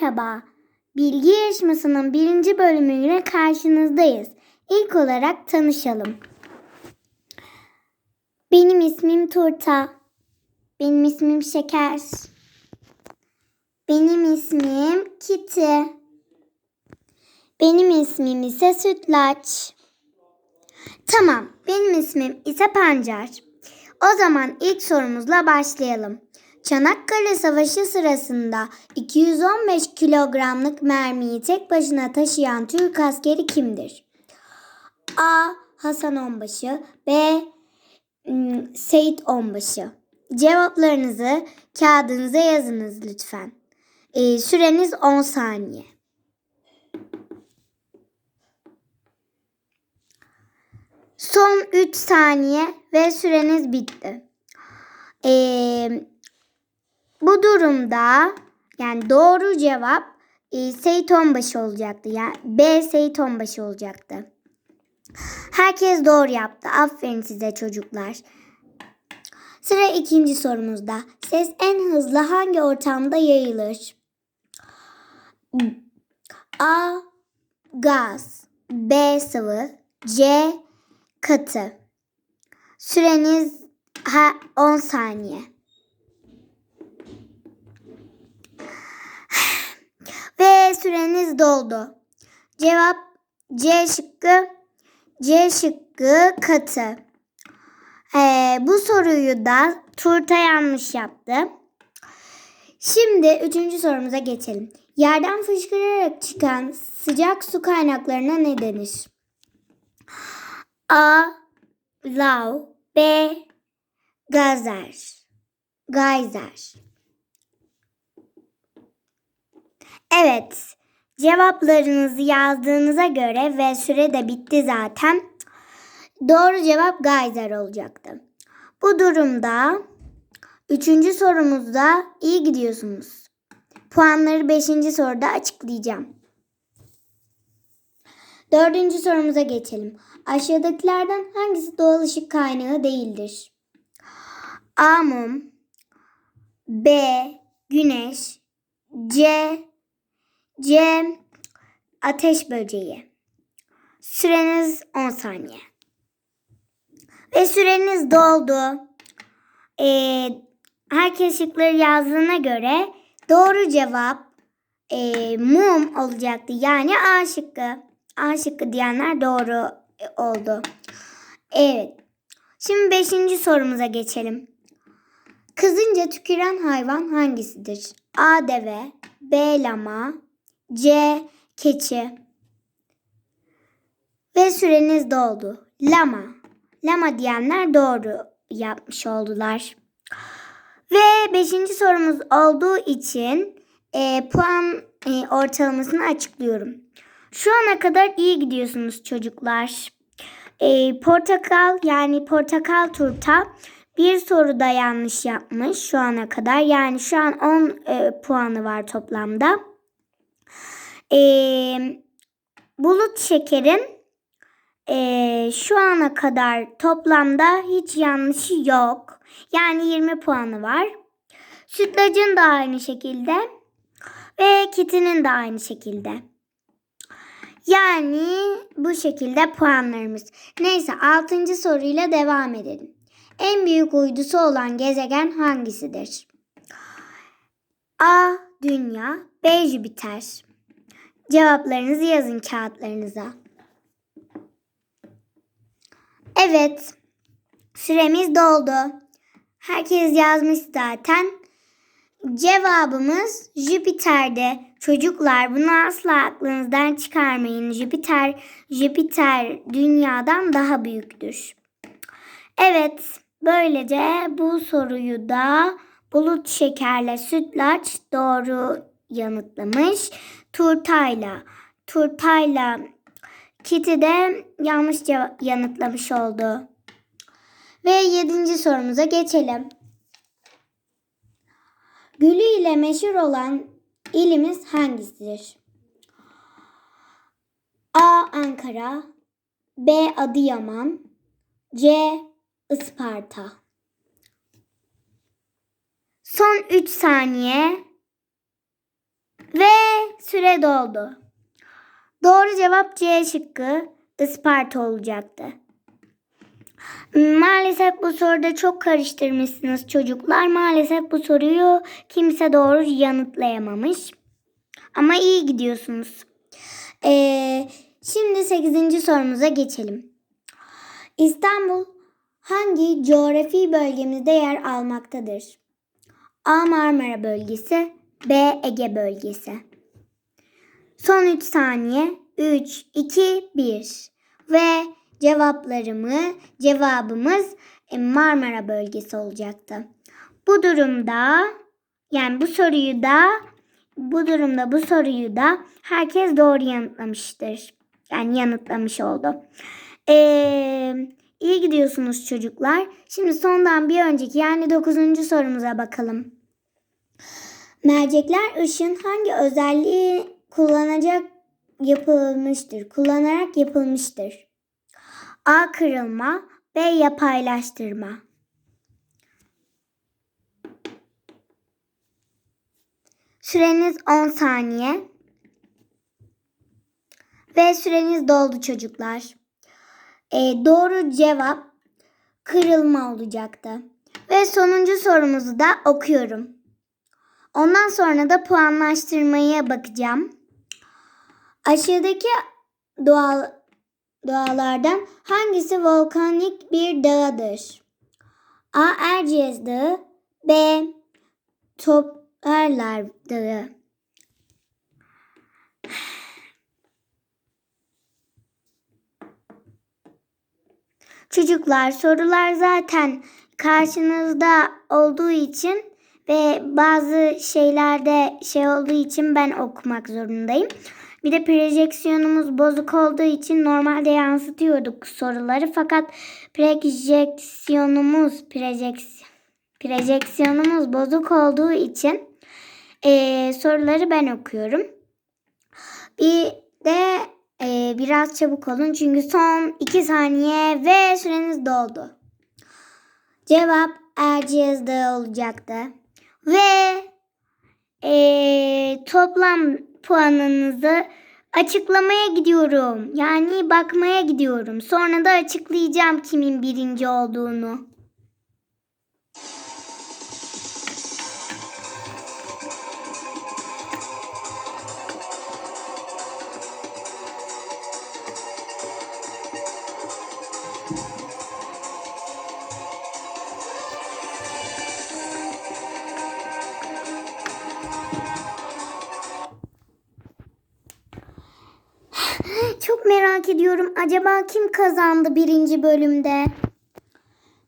Merhaba. Bilgi yarışmasının birinci bölümüyle karşınızdayız. İlk olarak tanışalım. Benim ismim Turta. Benim ismim Şeker. Benim ismim Kitty. Benim ismim ise Sütlaç. Tamam, benim ismim ise Pancar. O zaman ilk sorumuzla başlayalım. Çanakkale Savaşı sırasında 215 kilogramlık mermiyi tek başına taşıyan Türk askeri kimdir? A. Hasan Onbaşı B. m, Seyit Onbaşı Cevaplarınızı kağıdınıza yazınız lütfen. Ee, süreniz 10 saniye. Son 3 saniye ve süreniz bitti. Ee, bu durumda yani doğru cevap e, Seyit Onbaşı olacaktı. Yani B Seyit Onbaşı olacaktı. Herkes doğru yaptı. Aferin size çocuklar. Sıra ikinci sorumuzda. Ses en hızlı hangi ortamda yayılır? A. Gaz B. Sıvı C. Katı Süreniz ha, 10 saniye. Ve süreniz doldu. Cevap C şıkkı. C şıkkı katı. Ee, bu soruyu da Turta yanlış yaptı. Şimdi üçüncü sorumuza geçelim. Yerden fışkırarak çıkan sıcak su kaynaklarına ne denir? A. Lav B. Gazer Geyser Evet. Cevaplarınızı yazdığınıza göre ve süre de bitti zaten. Doğru cevap geyser olacaktı. Bu durumda üçüncü sorumuzda iyi gidiyorsunuz. Puanları beşinci soruda açıklayacağım. Dördüncü sorumuza geçelim. Aşağıdakilerden hangisi doğal ışık kaynağı değildir? A. Mum B. Güneş C. C. Ateş böceği. Süreniz 10 saniye. Ve süreniz doldu. Ee, herkes şıkları yazdığına göre doğru cevap e, mum olacaktı. Yani A şıkkı. A şıkkı diyenler doğru e, oldu. Evet. Şimdi beşinci sorumuza geçelim. Kızınca tüküren hayvan hangisidir? A. Deve B. Lama C. Keçi Ve süreniz doldu. Lama. Lama diyenler doğru yapmış oldular. Ve beşinci sorumuz olduğu için e, puan e, ortalamasını açıklıyorum. Şu ana kadar iyi gidiyorsunuz çocuklar. E, portakal yani portakal turta bir soruda yanlış yapmış şu ana kadar. Yani şu an 10 e, puanı var toplamda. E, bulut şekerin e, şu ana kadar toplamda hiç yanlışı yok. Yani 20 puanı var. Sütlacın da aynı şekilde. Ve kitinin de aynı şekilde. Yani bu şekilde puanlarımız. Neyse 6. soruyla devam edelim. En büyük uydusu olan gezegen hangisidir? A. Dünya B. Jüpiter Cevaplarınızı yazın kağıtlarınıza. Evet. Süremiz doldu. Herkes yazmış zaten. Cevabımız Jüpiter'de. Çocuklar bunu asla aklınızdan çıkarmayın. Jüpiter, Jüpiter dünyadan daha büyüktür. Evet, böylece bu soruyu da bulut şekerle sütlaç doğru yanıtlamış. Turtayla, turtayla Kitty de yanlış yanıtlamış oldu. Ve yedinci sorumuza geçelim. Gülü ile meşhur olan ilimiz hangisidir? A. Ankara B. Adıyaman C. Isparta Son 3 saniye. Ve süre doldu. Doğru cevap C şıkkı Isparta olacaktı. Maalesef bu soruda çok karıştırmışsınız çocuklar. Maalesef bu soruyu kimse doğru yanıtlayamamış. Ama iyi gidiyorsunuz. Ee, şimdi 8. sorumuza geçelim. İstanbul hangi coğrafi bölgemizde yer almaktadır? A. Marmara bölgesi B. Ege bölgesi Son 3 saniye. 3, 2, 1. Ve cevaplarımı, cevabımız e, Marmara bölgesi olacaktı. Bu durumda yani bu soruyu da bu durumda bu soruyu da herkes doğru yanıtlamıştır. Yani yanıtlamış oldu. Ee, iyi gidiyorsunuz çocuklar. Şimdi sondan bir önceki yani 9. sorumuza bakalım. Mercekler ışın hangi özelliği kullanacak yapılmıştır? Kullanarak yapılmıştır. A. Kırılma B. Yapaylaştırma Süreniz 10 saniye. Ve süreniz doldu çocuklar. Ee, doğru cevap kırılma olacaktı. Ve sonuncu sorumuzu da okuyorum. Ondan sonra da puanlaştırmaya bakacağım. Aşağıdaki doğal dağlardan hangisi volkanik bir dağdır? A. Erciyes Dağı B. Toplarlar Dağı Çocuklar sorular zaten karşınızda olduğu için ve bazı şeylerde şey olduğu için ben okumak zorundayım. Bir de projeksiyonumuz bozuk olduğu için normalde yansıtıyorduk soruları fakat projeksiyonumuz projeks, projeksiyonumuz bozuk olduğu için e, soruları ben okuyorum. Bir de e, biraz çabuk olun çünkü son 2 saniye ve süreniz doldu. Cevap Erciyes Dağı olacaktı. Ve e, toplam puanınızı açıklamaya gidiyorum. Yani bakmaya gidiyorum. Sonra da açıklayacağım kimin birinci olduğunu. Çok merak ediyorum. Acaba kim kazandı birinci bölümde?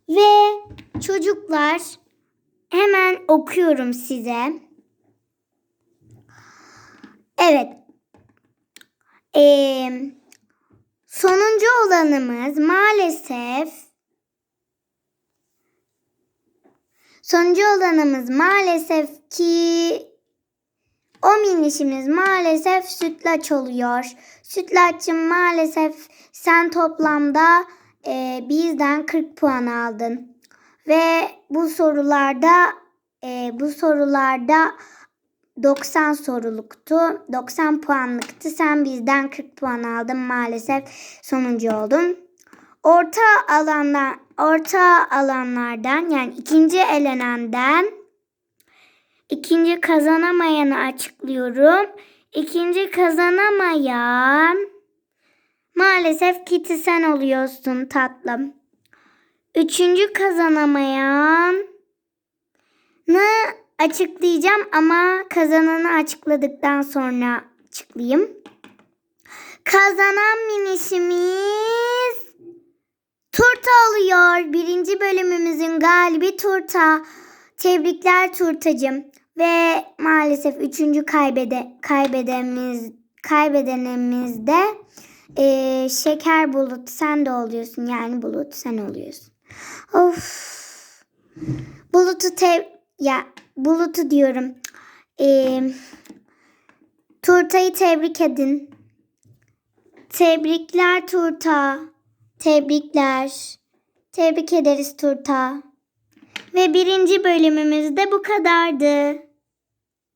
Ve çocuklar hemen okuyorum size. Evet. Ee, sonuncu olanımız maalesef sonuncu olanımız maalesef ki o minişimiz maalesef sütlaç oluyor. Sütlaççım maalesef sen toplamda e, bizden 40 puan aldın. Ve bu sorularda e, bu sorularda 90 soruluktu. 90 puanlıktı. Sen bizden 40 puan aldın. Maalesef sonuncu oldun. Orta alanlar orta alanlardan yani ikinci elenenden ikinci kazanamayanı açıklıyorum. İkinci kazanamayan maalesef Kitty sen oluyorsun tatlım. Üçüncü kazanamayan açıklayacağım ama kazananı açıkladıktan sonra açıklayayım. Kazanan minişimiz Turta oluyor. Birinci bölümümüzün galibi Turta. Tebrikler Turtacığım. Ve maalesef üçüncü kaybede, kaybedenimiz, kaybedenimiz de e, şeker bulut sen de oluyorsun. Yani bulut sen oluyorsun. Of. Bulutu tev ya bulutu diyorum. E, Turta'yı tebrik edin. Tebrikler Turta. Tebrikler. Tebrik ederiz Turta. Ve birinci bölümümüz de bu kadardı.